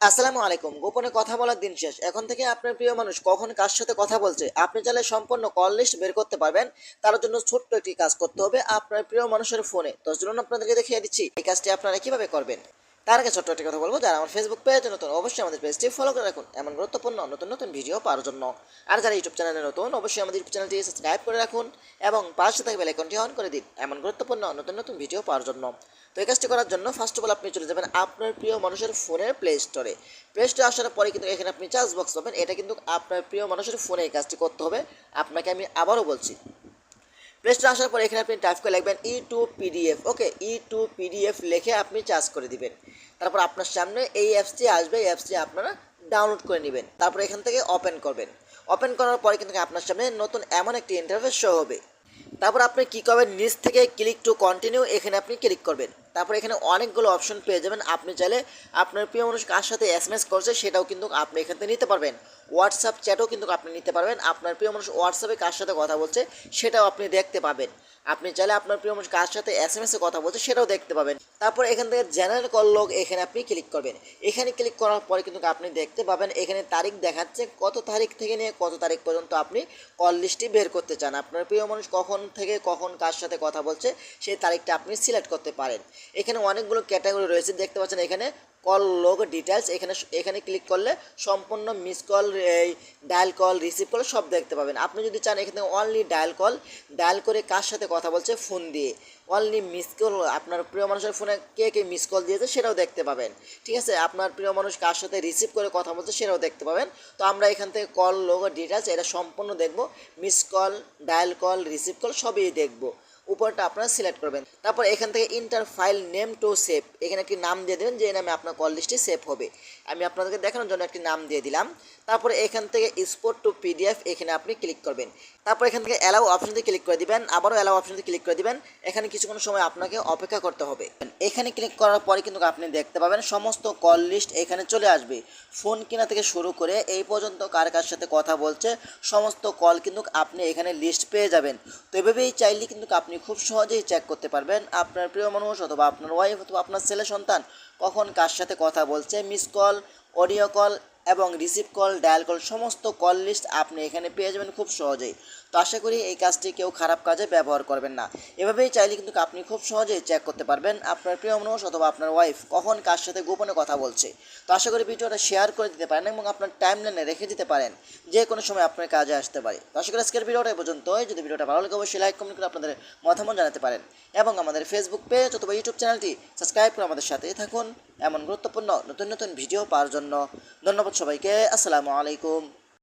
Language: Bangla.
আসসালামু আলাইকুম। গোপনে কথা বলার দিন শেষ। এখন থেকে আপনার প্রিয় মানুষ কখন কার সাথে কথা বলছে, আপনি চাইলে সম্পূর্ণ কল লিস্ট বের করতে পারবেন। তার জন্য ছোট্ট একটি কাজ করতে হবে আপনার প্রিয় মানুষের ফোনে। তো চলুন আপনাদেরকে দেখিয়ে দিচ্ছি এই কাজটি আপনারা কীভাবে করবেন। তার আগে ছোট্ট একটি কথা বলব। যারা আমার ফেসবুক পেজ নতুন, অবশ্যই আমাদের পেজটি ফলো করে রাখুন। এমন গুরুত্বপূর্ণ নতুন নতুন ভিডিও পাওয়ার জন্য। আর যারা ইউটিউব চ্যানেলে নতুন, অবশ্যই আমাদের ইউটিউব চ্যানেলটি সাবস্ক্রাইব করে রাখুন এবং পাশে থাকবে আইকনটি অন করে দিন এমন গুরুত্বপূর্ণ নতুন নতুন ভিডিও পাওয়ার জন্য। তো এই কাজটি করার জন্য ফার্স্ট অফ অল আপনি চলে যাবেন আপনার প্রিয় মানুষের ফোনের প্লে স্টোরে প্লে স্টোরে আসার পরে কিন্তু এখানে আপনি চার্জ বক্স পাবেন। এটা কিন্তু আপনার প্রিয় মানুষের ফোনে এই কাজটি করতে হবে। আপনাকে আমি আবারও বলছি। প্লে স্টোরে আসার পরে এখানে আপনি টাইপ করে লিখবেন E to PDF okay E to PDF লিখে আপনি চার্জ করে দিবেন। তারপর আপনার সামনে এই অ্যাপসটি আসবে। এই অ্যাপসটি আপনারা ডাউনলোড করে নেবেন, তারপর এখান থেকে ওপেন করবেন। ওপেন করার পরে কিন্তু আপনার সামনে নতুন এমন একটি ইন্টারফেস শো হবে। তারপর আপনি কী করবেন, নিচ থেকে ক্লিক টু কন্টিনিউ এখানে আপনি ক্লিক করবেন। তারপর এখানে অনেকগুলো অপশন পেয়ে যাবেন। আপনি চাইলে আপনার প্রিয় মানুষ কার সাথে এস এম এস করছে সেটাও কিন্তু আপনি এখান থেকে নিতে পারবেন। হোয়াটসঅ্যাপ চ্যাটও কিন্তু আপনি নিতে পারবেন। আপনার প্রিয় মানুষ হোয়াটসঅ্যাপে কার সাথে কথা বলছে সেটাও আপনি দেখতে পাবেন। আপনি চাইলে আপনার প্রিয় মানুষ কার সাথে এস এম এসে কথা বলছে সেটাও দেখতে পাবেন। তারপর এখান থেকে জেনারেল কল লগ এখানে আপনি ক্লিক করবেন। এখানে ক্লিক করার পরে কিন্তু আপনি দেখতে পাবেন এখানে তারিখ দেখাচ্ছে কত তারিখ থেকে নিয়ে কত তারিখ পর্যন্ত আপনি কল লিস্টটি বের করতে চান। আপনার প্রিয় মানুষ কখন থেকে কখন কার সাথে কথা বলছে, সেই তারিখটা আপনি সিলেক্ট করতে পারেন। এখানে অনেকগুলো ক্যাটাগরি রয়েছে, দেখতে পাচ্ছেন এখানে কল লোগ ডিটেলস এখানে এখানে ক্লিক করলে সম্পূর্ণ মিস কল এই ডায়াল কল রিসিভ কল সব দেখতে পাবেন। আপনি যদি চান এখানে অনলি ডায়াল কল ডায়াল করে কার সাথে কথা বলছে ফোন দিয়ে। অনলি মিস কল আপনার প্রিয় মানুষের ফোনে কে কে মিস কল দিয়েছে সেটাও দেখতে পাবেন। ঠিক আছে? আপনার প্রিয় মানুষ কার সাথে রিসিভ করে কথা বলছে সেটাও দেখতে পাবেন। তো আমরা এখান থেকে কল লোগো ডিটেলস এটা সম্পূর্ণ দেখব। Miss call dial call receive call সবই দেখব। উপরটা আপনারা সিলেক্ট করবেন। তারপর এখান থেকে enter file name to save এখানে একটি নাম দিয়ে দেবেন, যে নামে আপনার কল লিস্টটি সেভ হবে। আমি আপনাদেরকে দেখানোর জন্য একটি নাম দিয়ে দিলাম। তারপরে এখান থেকে স্পোর্ট টু পিডিএফ এখানে আপনি ক্লিক করবেন। তারপর এখান থেকে অ্যালাউ অপশনতে ক্লিক করে দিবেন। আবারও অ্যালাউ অপশনতে ক্লিক করে দিবেন। এখানে কিছুক্ষণ সময় আপনাকে অপেক্ষা করতে হবে। এখানে ক্লিক করার পরে কিন্তু আপনি দেখতে পাবেন সমস্ত কল লিস্ট এখানে চলে আসবে। ফোন কেনা থেকে শুরু করে এই পর্যন্ত কার কার সাথে কথা বলছে, সমস্ত কল কিন্তু আপনি এখানে লিস্ট পেয়ে যাবেন। তো এভাবেই চাইলে কিন্তু আপনি খুব সহজেই চেক করতে পারবেন আপনার প্রিয় মানুষ অথবা আপনার ওয়াইফ অথবা আপনার ছেলে সন্তান কখন কার সাথে কথা বলছে মিস কল অডিও কল এবং রিসিভ কল ডায়াল কল সমস্ত কল লিস্ট আপনি এখানে পেয়ে যাবেন খুব সহজেই। তো আশা করি এই কাজটি কেউ খারাপ কাজে ব্যবহার করবেন না। এভাবেই চাইলে কিন্তু আপনি খুব সহজেই চেক করতে পারবেন আপনার প্রিয় মানুষ অথবা আপনার ওয়াইফ কখন কার সাথে গোপনে কথা বলছে। তো আশা করি ভিডিওটা শেয়ার করে দিতে পারেন এবং আপনার টাইম লাইনে রেখে দিতে পারেন যে কোনো সময় আপনার কাজে আসতে পারে। তো আশা করি আজকের ভিডিওটা পর্যন্তই। যদি ভিডিওটা ভালো লাগে অবশ্যই লাইক কমেন্ট করে আপনাদের মতামত জানাতে পারেন এবং আমাদের ফেসবুক পেজ অথবা ইউটিউব চ্যানেলটি সাবস্ক্রাইব করে আমাদের সাথেই থাকুন। এমন গুরুত্বপূর্ণ নতুন নতুন ভিডিও পাওয়ার জন্য ধন্যবাদ সবাইকে আসসালামু আলাইকুম